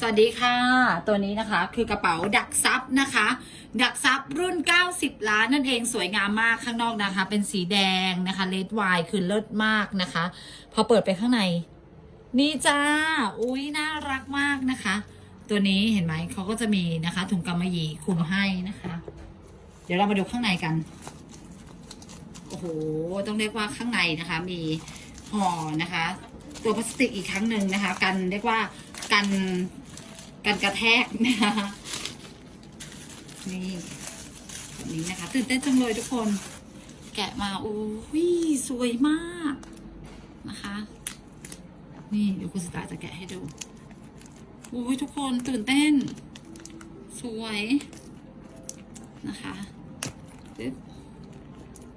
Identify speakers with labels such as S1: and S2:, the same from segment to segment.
S1: สวัสดีค่ะ ตัวนี้นะคะคือกระเป๋าดักซับนะคะ ดักซับรุ่น 90 ล้านนั่นเองสวยงามมากข้างนอกนะคะ เป็นสีแดงนะคะเลดไวคือเลิศมากนะคะ พอเปิดไปข้างใน นี่จ้า อุ้ยน่ารักมากนะคะ ตัวนี้เห็นไหมเขาก็จะมีนะคะถุงกำมะหยี่คลุมให้นะคะ เดี๋ยวเรามาดูข้างในกันโอ้โหต้องเรียกว่าข้างในนะคะ มีห่อนะคะ ตัวพลาสติกอีกครั้งหนึ่งนะคะ กันเรียกว่ากัน กันกระแทกนะคะนี่แบบนี้นะคะ ตื่นเต้นจังเลยทุกคน แกะมาโอ้ยสวยมากนะคะ นี่เดี๋ยวคุณสตาจะแกะให้ดูโอ้ยทุกคนตื่นเต้น สวยนะคะ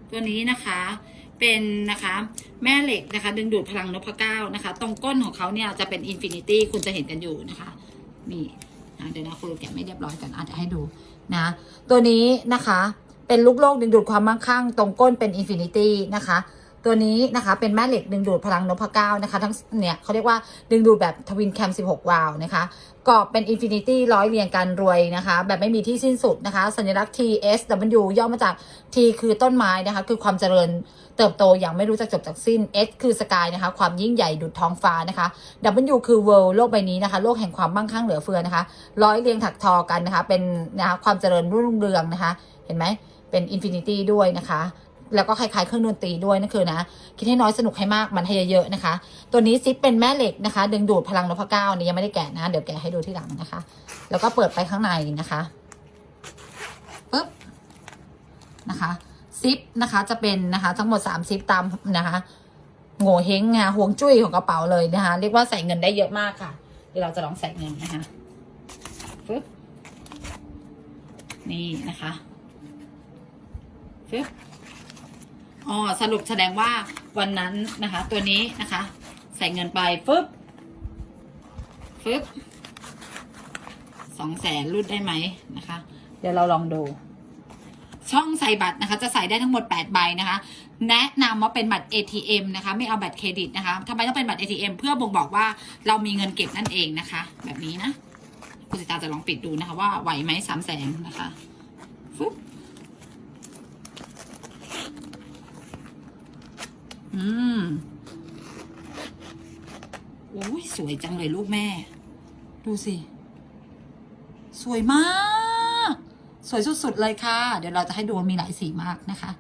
S1: ตัวนี้นะคะเป็นนะคะแม่เหล็กนะคะ ดึงดูดพลังนพเก้านะคะ ตรงก้นของเขาเนี่ยจะเป็นอินฟินิตี้คุณจะเห็นกันอยู่นะคะ นี่นะเดี๋ยวนะคุณแกะไม่เรียบร้อยกันอาจจะให้ดูนะ ตัวนี้นะคะ เป็นลูกโลกดึงดูดความมั่งคั่ง ตรงก้นเป็นอินฟินิตี้นะคะ ตัวนี้นะคะเป็นแม่เหล็กดึงดูดพลังนพเก้านะคะ ทั้งเนี่ยเขาเรียกว่าดึงดูดแบบทวินแคม 16 วาล์วนะคะกรอบเป็นอินฟินิตี้ร้อยเรียงกันรวยนะคะ แบบไม่มีที่สิ้นสุดนะคะ สัญลักษณ์ T S W ย่อมาจาก T คือต้นไม้นะคะ คือความเจริญเติบโตอย่างไม่รู้จักจบจากสิ้น S คือสกายนะคะ ความยิ่งใหญ่ดุจท้องฟ้านะคะ W คือ world โลกใบนี้นะคะ โลกแห่งความมั่งคั่งเหลือเฟือนะคะ ร้อยเรียงถักทอกันนะคะ เป็นนะคะความเจริญรุ่งเรืองนะคะ เห็นไหมเป็นอินฟินิตี้ด้วยนะคะ แล้วก็คล้ายๆเครื่องดนตรีด้วยนั่นคือนะ คิดให้น้อยสนุกให้มากมันให้เยอะๆนะคะ ตัวนี้ซิปเป็นแม่เหล็กนะคะ ดึงดูดพลังนพเก้านี่ยังไม่ได้แกะนะ เดี๋ยวแกะให้ดูที่หลังนะคะ แล้วก็เปิดไปข้างในนะคะปึ๊บนะคะซิปนะคะจะเป็นนะคะทั้งหมดสามซิปตามนะคะโง่เฮงงาห่วงจุ้ยของกระเป๋าเลยนะคะเรียกว่าใส่เงินได้เยอะมากค่ะเดี๋ยวเราจะลองใส่เงินนะคะปึ๊บนี่นะคะปึ๊บ อ๋อสรุปแสดงว่าวันนั้นนะคะ ตัวนี้นะคะ ใส่เงินไปฟึบฟึบสองแสนรูดได้ไหมนะคะ เดี๋ยวเราลองดู ช่องใส่บัตรนะคะ จะใส่ได้ทั้งหมด 8 ใบนะคะ แนะนำว่าเป็นบัตร ATM นะคะ ไม่เอาบัตรเครดิตนะคะทำไมต้องเป็นบัตร ATM เพื่อบ่งบอกว่าเรามีเงินเก็บนั่นเองนะคะ แบบนี้นะคุณสิตาจะลองปิดดูนะคะ ว่าไหวไหมสามแสนนะคะฟึบ อืมโอ้ยสวยจังเลยลูกแม่ ดูสิ สวยมาก สวยสุดๆเลยค่ะ เดี๋ยวเราจะให้ดูมีหลายสีมากนะคะ